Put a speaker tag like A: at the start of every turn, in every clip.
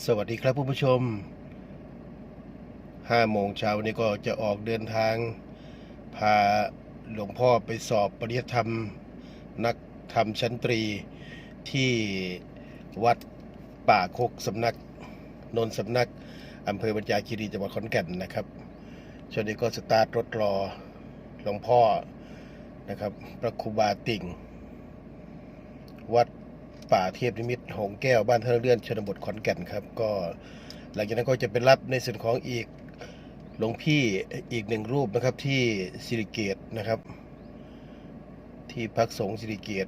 A: สวัสดีครับผู้ผู้ชม5โมงเช้าวันนี้ก็จะออกเดินทาง พาหลวงพ่อไปสอบปริยธรรม นักธรรมชั้นตรีที่วัดป่าโคกสำนัก นนท์สำนักอำเภอบรรจาคีรีจังหวัดขอนแก่นนะครับช่วงนี้ก็สตาร์ทรถรอหลวงพ่อนะครับพระครูบาติ่ง วัด ป่าเทียบนิมิตหงแก้วบ้านท่าเลื่อนชนบทขอนแก่นครับ ก็หลังจากนั้นก็จะไปรับในส่วนของอีกหลวงพี่อีกหนึ่งรูปนะครับที่สิริเกตนะครับ ที่พักสงฆ์สิริเกต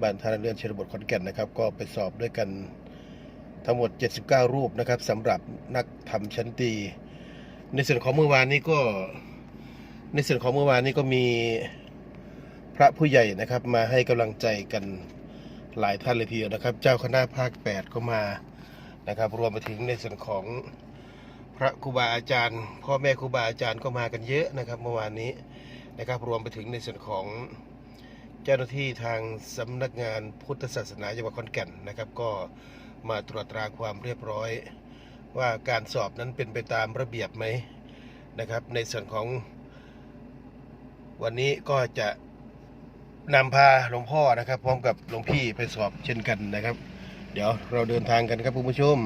A: บ้านท่าเลื่อนชนบทขอนแก่นนะครับ ก็ไปสอบด้วยกันทั้งหมด 79 รูปนะครับสำหรับนักธรรมชั้นตี ในส่วนของเมื่อวานนี้ก็ในส่วนของเมื่อวานนี้ก็มีพระผู้ใหญ่นะครับมาให้กำลังใจกัน หลายท่านเลยทีเดียวนะครับ เจ้าคณะภาค 8 ก็มานะครับ รวมไปถึงในส่วนของพระครูบาอาจารย์ พ่อแม่ครูบาอาจารย์ก็มากันเยอะนะครับเมื่อวานนี้นะครับรวมไปถึงในส่วนของเจ้าหน้าที่ทางสำนักงานพุทธศาสนาจังหวัดขอนแก่นนะครับ ก็มาตรวจตราความเรียบร้อย ว่าการสอบนั้นเป็นไปตามระเบียบไหมนะครับ ในส่วนของวันนี้ก็จะ นำพาหลวงพ่อนะครับ พร้อมกับหลวงพี่ไปสอบเช่นกันนะครับ เดี๋ยวเราเดินทางกันครับคุณผู้ชม